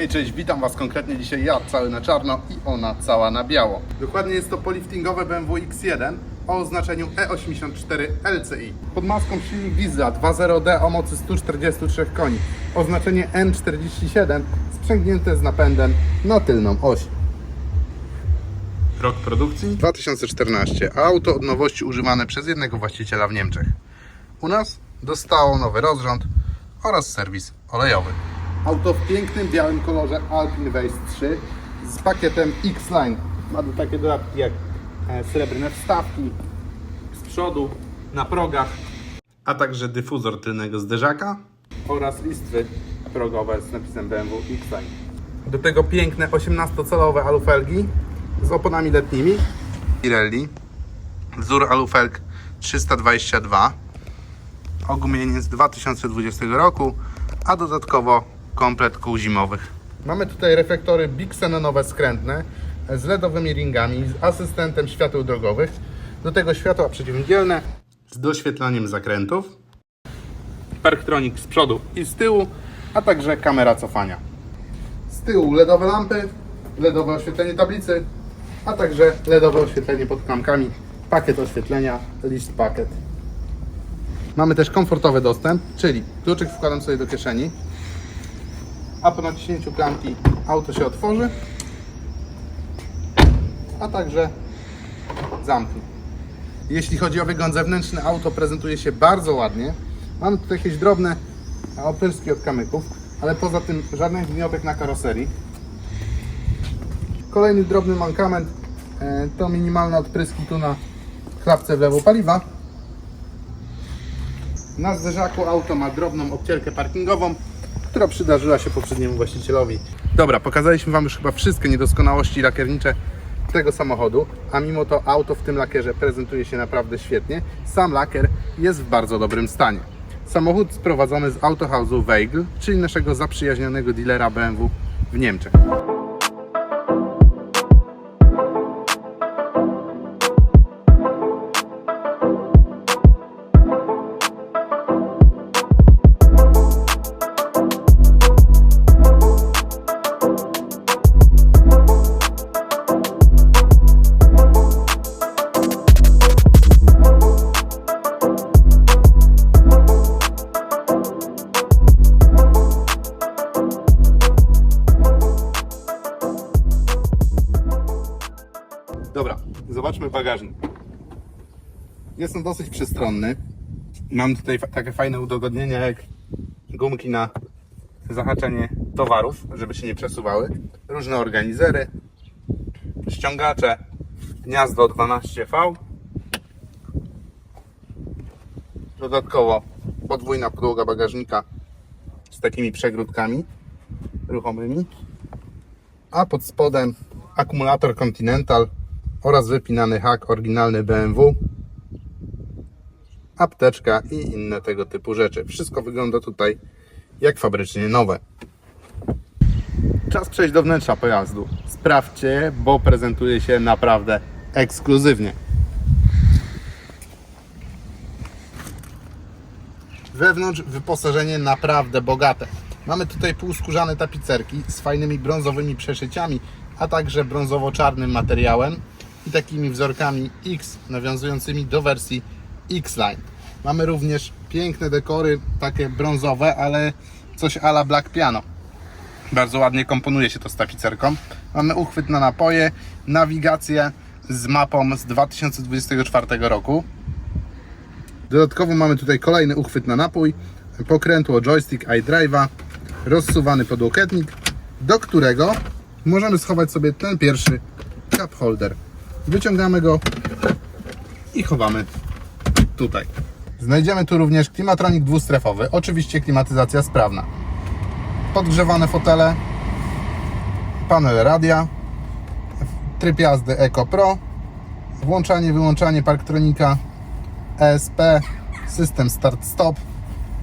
Hej, cześć, witam Was konkretnie dzisiaj ja cały na czarno i ona cała na biało. Dokładnie jest to poliftingowe BMW X1 o oznaczeniu E84 LCI. Pod maską silnik Visa 2.0D o mocy 143 koni. Oznaczenie N47 sprzęgnięte z napędem na tylną oś. Rok produkcji 2014, a auto od nowości używane przez jednego właściciela w Niemczech. U nas dostało nowy rozrząd oraz serwis olejowy. Auto w pięknym białym kolorze Alpine Base 3 z pakietem X-Line. Ma tu takie dodatki jak e, srebrne wstawki z przodu, na progach, a także dyfuzor tylnego zderzaka oraz listwy progowe z napisem BMW X-Line. Do tego piękne 18-calowe alufelgi z oponami letnimi. Pirelli, wzór alufelg 322, ogumienie z 2020 roku, a dodatkowo komplet kół zimowych. Mamy tutaj reflektory bixenonowe skrętne z LEDowymi ringami, z asystentem świateł drogowych, do tego światła przeciwmgielne z doświetlaniem zakrętów, Parktronic z przodu i z tyłu, a także kamera cofania. Z tyłu LEDowe lampy, LEDowe oświetlenie tablicy, a także LEDowe oświetlenie pod klamkami, pakiet oświetlenia, list pakiet. Mamy też komfortowy dostęp, czyli kluczyk wkładam sobie do kieszeni, a po naciśnięciu klamki auto się otworzy, a także zamknie. Jeśli chodzi o wygląd zewnętrzny, auto prezentuje się bardzo ładnie. Mamy tutaj jakieś drobne opryski od kamyków, ale poza tym żadnych gniotek na karoserii. Kolejny drobny mankament e, to minimalne odpryski tu na klapce wlewu paliwa. Na zderzaku auto ma drobną obcielkę parkingową, która przydarzyła się poprzedniemu właścicielowi. Dobra, pokazaliśmy Wam już chyba wszystkie niedoskonałości lakiernicze tego samochodu, a mimo to auto w tym lakierze prezentuje się naprawdę świetnie. Sam lakier jest w bardzo dobrym stanie. Samochód sprowadzony z Autohausu Weigl, czyli naszego zaprzyjaźnionego dealera BMW w Niemczech. Dobra, zobaczmy bagażnik. Jest on dosyć przestronny. Mam tutaj takie fajne udogodnienia jak gumki na zahaczenie towarów, żeby się nie przesuwały. Różne organizery, ściągacze, gniazdo 12V. Dodatkowo podwójna podłoga bagażnika z takimi przegródkami ruchomymi. A pod spodem akumulator Continental oraz wypinany hak oryginalny BMW, apteczka i inne tego typu rzeczy. Wszystko wygląda tutaj jak fabrycznie nowe. Czas przejść do wnętrza pojazdu. Sprawdźcie bo prezentuje się naprawdę ekskluzywnie. Wewnątrz wyposażenie naprawdę bogate. Mamy tutaj półskórzane tapicerki z fajnymi brązowymi przeszyciami, a także brązowo-czarnym materiałem i takimi wzorkami X nawiązującymi do wersji X-Line. Mamy również piękne dekory, takie brązowe, ale coś ala Black Piano. Bardzo ładnie komponuje się to z tapicerką. Mamy uchwyt na napoje, nawigację z mapą z 2024 roku. Dodatkowo mamy tutaj kolejny uchwyt na napój, pokrętło joystick iDrive'a, rozsuwany podłokietnik, do którego możemy schować sobie ten pierwszy cup holder. Wyciągamy go i chowamy tutaj. Znajdziemy tu również klimatronik dwustrefowy, oczywiście klimatyzacja sprawna. Podgrzewane fotele, panel radia, tryb jazdy Eco Pro, włączanie, wyłączanie parktronika ESP, system start-stop,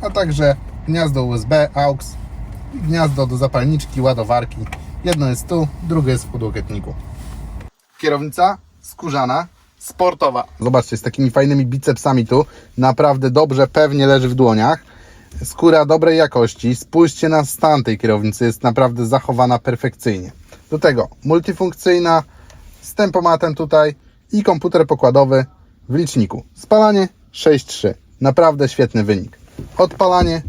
a także gniazdo USB, AUX gniazdo do zapalniczki, ładowarki. Jedno jest tu, drugie jest w podłokietniku. Kierownica skórzana, sportowa. Zobaczcie, z takimi fajnymi bicepsami tu. Naprawdę dobrze, pewnie leży w dłoniach. Skóra dobrej jakości. Spójrzcie na stan tej kierownicy, jest naprawdę zachowana perfekcyjnie. Do tego multifunkcyjna, z tempomatem tutaj i komputer pokładowy w liczniku. Spalanie 6.3. Naprawdę świetny wynik. Odpalanie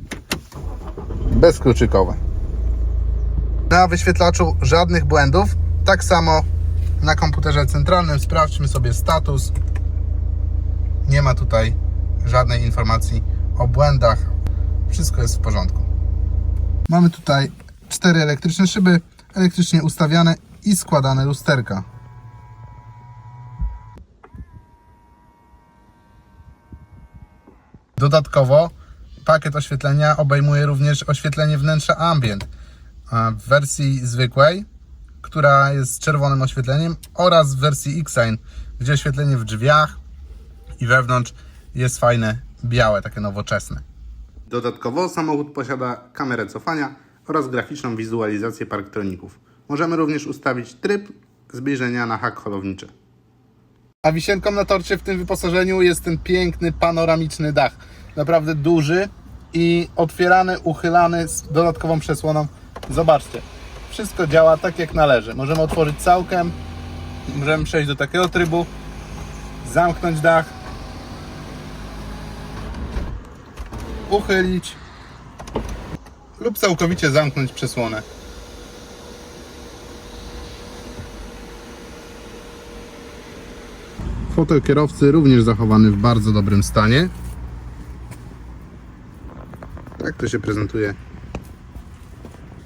bezkluczykowe. Na wyświetlaczu żadnych błędów. Tak samo na komputerze centralnym sprawdźmy sobie status. Nie ma tutaj żadnej informacji o błędach. Wszystko jest w porządku. Mamy tutaj cztery elektryczne szyby, elektrycznie ustawiane i składane lusterka. Dodatkowo pakiet oświetlenia obejmuje również oświetlenie wnętrza ambient w wersji zwykłej, która jest z czerwonym oświetleniem oraz w wersji X-Line, gdzie oświetlenie w drzwiach i wewnątrz jest fajne, białe, takie nowoczesne. Dodatkowo samochód posiada kamerę cofania oraz graficzną wizualizację parktroników. Możemy również ustawić tryb zbliżenia na hak holowniczy. A wisienką na torcie w tym wyposażeniu jest ten piękny panoramiczny dach. Naprawdę duży i otwierany, uchylany z dodatkową przesłoną. Zobaczcie, wszystko działa tak jak należy. Możemy otworzyć całkiem, możemy przejść do takiego trybu, zamknąć dach, uchylić lub całkowicie zamknąć przesłonę. Fotel kierowcy również zachowany w bardzo dobrym stanie. Tak to się prezentuje.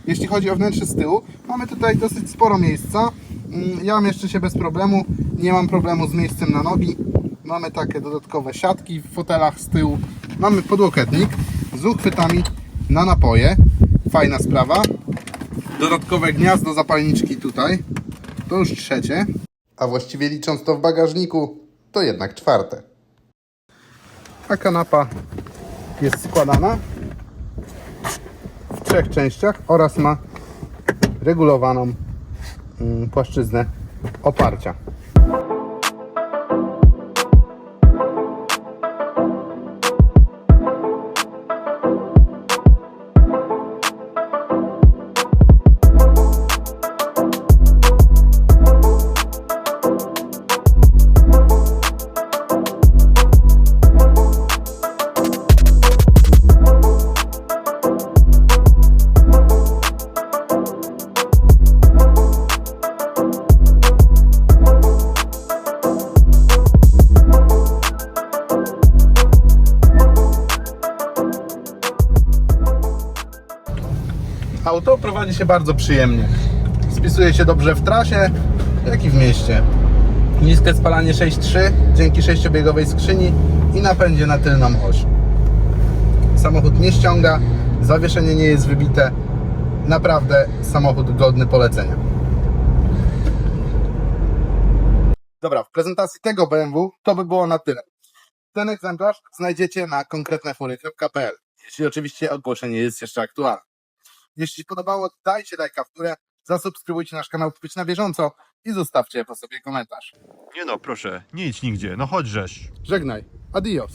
Jeśli chodzi o wnętrze z tyłu, mamy tutaj dosyć sporo miejsca. Mm, Ja mieszczę się bez problemu, nie mam problemu z miejscem na nogi. Mamy takie dodatkowe siatki w fotelach z tyłu. Mamy podłokietnik z uchwytami na napoje. Fajna sprawa. Dodatkowe gniazdo zapalniczki tutaj. To już trzecie. A właściwie licząc to w bagażniku, to jednak czwarte. A kanapa jest składana trzech częściach oraz ma regulowaną mm, płaszczyznę oparcia. Auto prowadzi się bardzo przyjemnie. Spisuje się dobrze w trasie, jak i w mieście. Niskie spalanie 6.3 dzięki sześciobiegowej skrzyni i napędzie na tylną oś. Samochód nie ściąga, zawieszenie nie jest wybite. Naprawdę samochód godny polecenia. Dobra, w prezentacji tego BMW to by było na tyle. Ten egzemplarz znajdziecie na konkretnefury.pl, jeśli oczywiście ogłoszenie jest jeszcze aktualne. Jeśli podobało, dajcie lajka w górę, zasubskrybujcie nasz kanał Być na bieżąco i zostawcie po sobie komentarz. Nie no, proszę, nie idź nigdzie, no chodź żeś. Żegnaj. Adios.